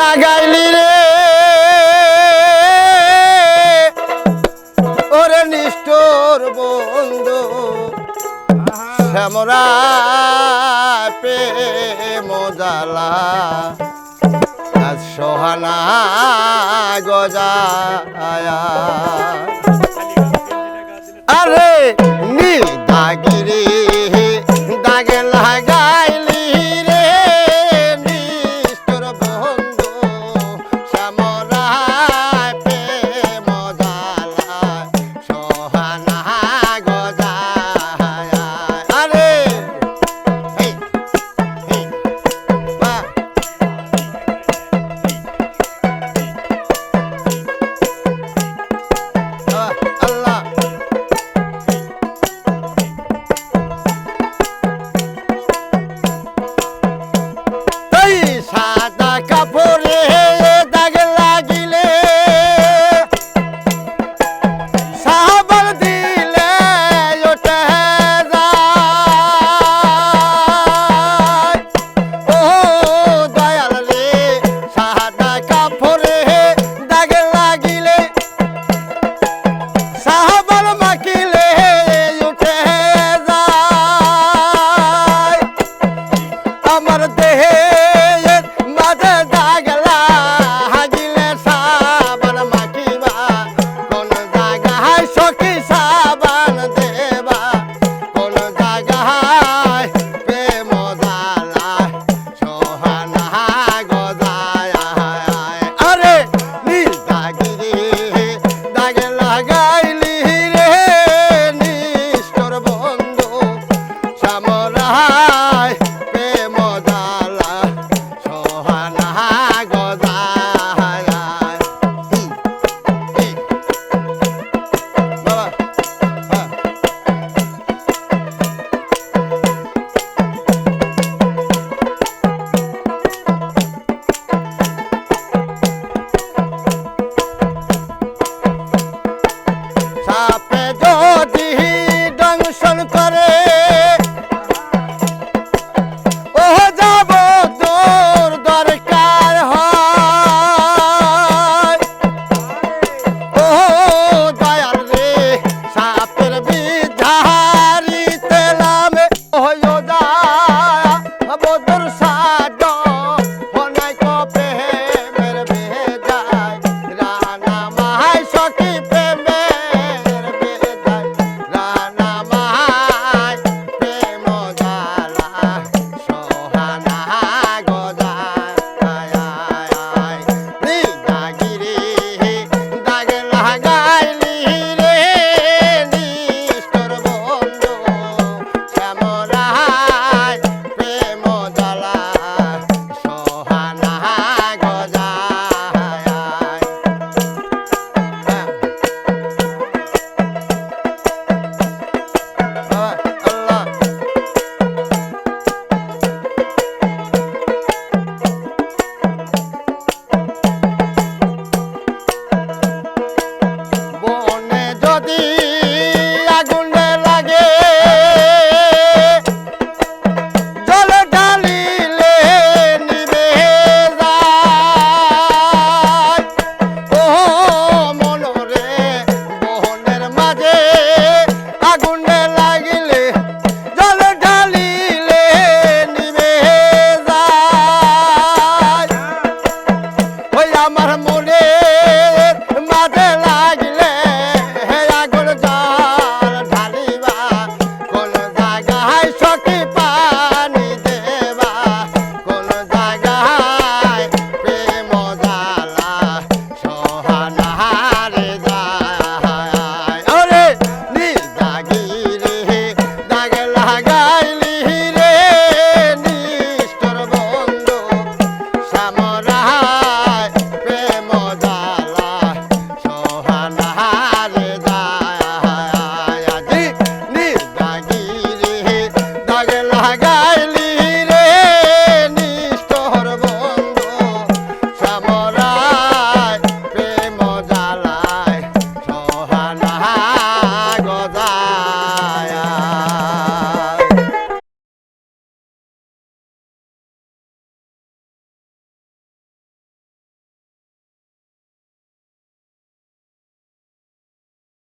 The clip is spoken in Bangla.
লাগাইলি রে। ওরে নিষ্ঠোর বন্ধু শ্যামরা পে মজালা সোহানা গজায়া। আমার দেহে মাঝে দাগলা হাজিলে সাবান মাখিবা, কোন জায়গায় সখী সাবান দেবা, কোন জায়গায় প্রেম দালায় সোহানা গদায় আরে নিজ দাগিরে দাগ লাগাইলি রে, নিষ্ঠর বন্ধু সামরা I don't.